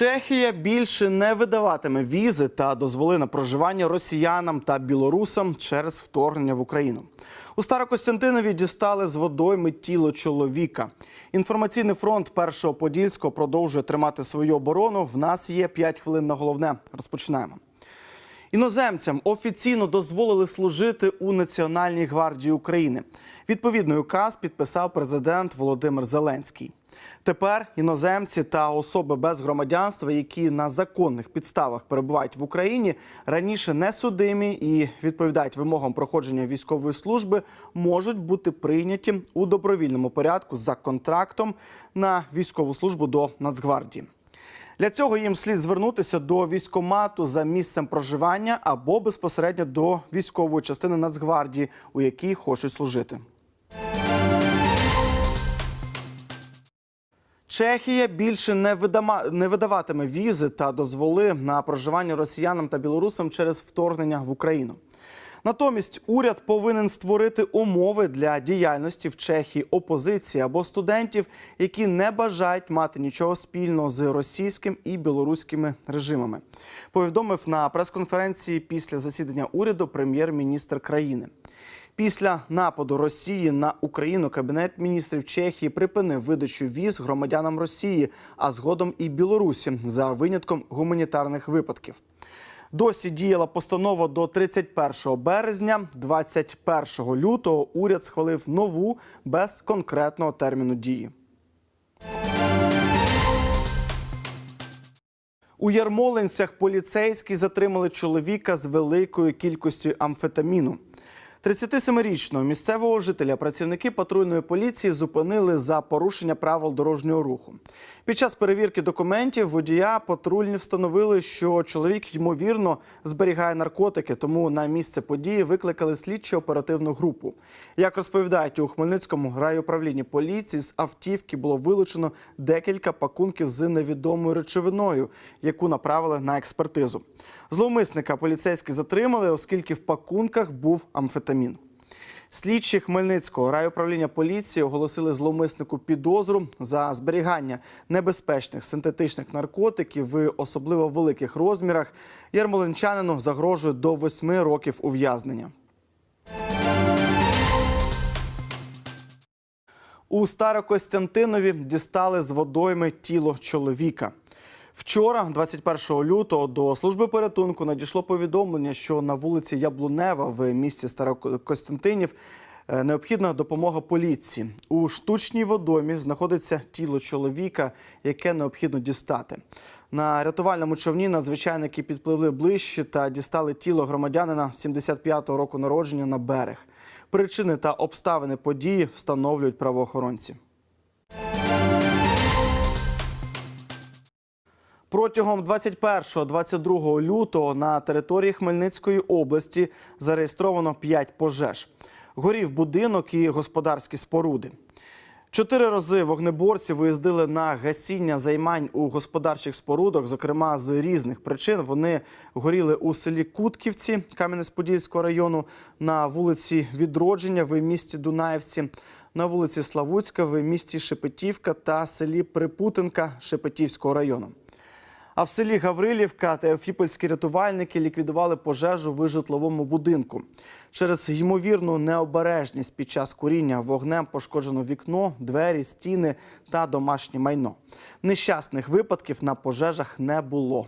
Чехія більше не видаватиме візи та дозволи на проживання росіянам та білорусам через вторгнення в Україну. У Старокостянтинові дістали з водойми тіло чоловіка. Інформаційний фронт першого подільського продовжує тримати свою оборону. В нас є 5 хвилин на головне. Розпочинаємо. Іноземцям офіційно дозволили служити у Національній гвардії України. Відповідний указ підписав президент Володимир Зеленський. Тепер іноземці та особи без громадянства, які на законних підставах перебувають в Україні, раніше не судимі і відповідають вимогам проходження військової служби, можуть бути прийняті у добровільному порядку за контрактом на військову службу до Нацгвардії. Для цього їм слід звернутися до військомату за місцем проживання або безпосередньо до військової частини Нацгвардії, у якій хочуть служити. Чехія більше не, видама, не видаватиме візи та дозволи на проживання росіянам та білорусам через вторгнення в Україну. Натомість уряд повинен створити умови для діяльності в Чехії опозиції або студентів, які не бажають мати нічого спільного з російським і білоруськими режимами. Повідомив на прес-конференції після засідання уряду прем'єр-міністр країни. Після нападу Росії на Україну Кабінет міністрів Чехії припинив видачу віз громадянам Росії, а згодом і Білорусі за винятком гуманітарних випадків. Досі діяла постанова до 31 березня. 21 лютого уряд схвалив нову без конкретного терміну дії. У Ярмолинцях поліцейські затримали чоловіка з великою кількістю амфетаміну. 37-річного місцевого жителя працівники патрульної поліції зупинили за порушення правил дорожнього руху. Під час перевірки документів водія патрульні встановили, що чоловік ймовірно зберігає наркотики, тому на місце події викликали слідчо оперативну групу. Як розповідають у Хмельницькому райуправлінні поліції, з автівки було вилучено декілька пакунків з невідомою речовиною, яку направили на експертизу. Зловмисника поліцейські затримали, оскільки в пакунках був амфетамін. Слідчі Хмельницького райуправління поліції оголосили зловмиснику підозру за зберігання небезпечних синтетичних наркотиків в особливо великих розмірах. Ярмолинчанину загрожує до восьми років ув'язнення. У Старокостянтинові дістали з водойми тіло чоловіка. Вчора, 21 лютого, до служби порятунку надійшло повідомлення, що на вулиці Яблунева в місті Старокостянтинів е, необхідна допомога поліції. У штучній водоймі знаходиться тіло чоловіка, яке необхідно дістати. На рятувальному човні надзвичайники підпливли ближче та дістали тіло громадянина 75-го року народження на берег. Причини та обставини події встановлюють правоохоронці. Протягом 21-22 лютого на території Хмельницької області зареєстровано 5 пожеж. Горів будинок і господарські споруди. Чотири рази вогнеборці виїздили на гасіння займань у господарчих спорудах, зокрема з різних причин. Вони горіли у селі Кутківці Кам'янець-Подільського району, на вулиці Відродження в місті Дунаївці, на вулиці Славутська в місті Шепетівка та селі Припутинка Шепетівського району. А в селі Гаврилівка теофіпольські рятувальники ліквідували пожежу в житловому будинку. Через ймовірну необережність під час куріння вогнем пошкоджено вікно, двері, стіни та домашнє майно. Нещасних випадків на пожежах не було.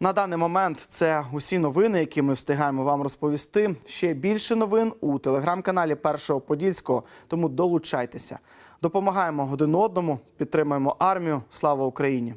На даний момент це усі новини, які ми встигаємо вам розповісти. Ще більше новин у телеграм-каналі Першого Подільського. Тому долучайтеся. Допомагаємо один одному, підтримуємо армію. Слава Україні!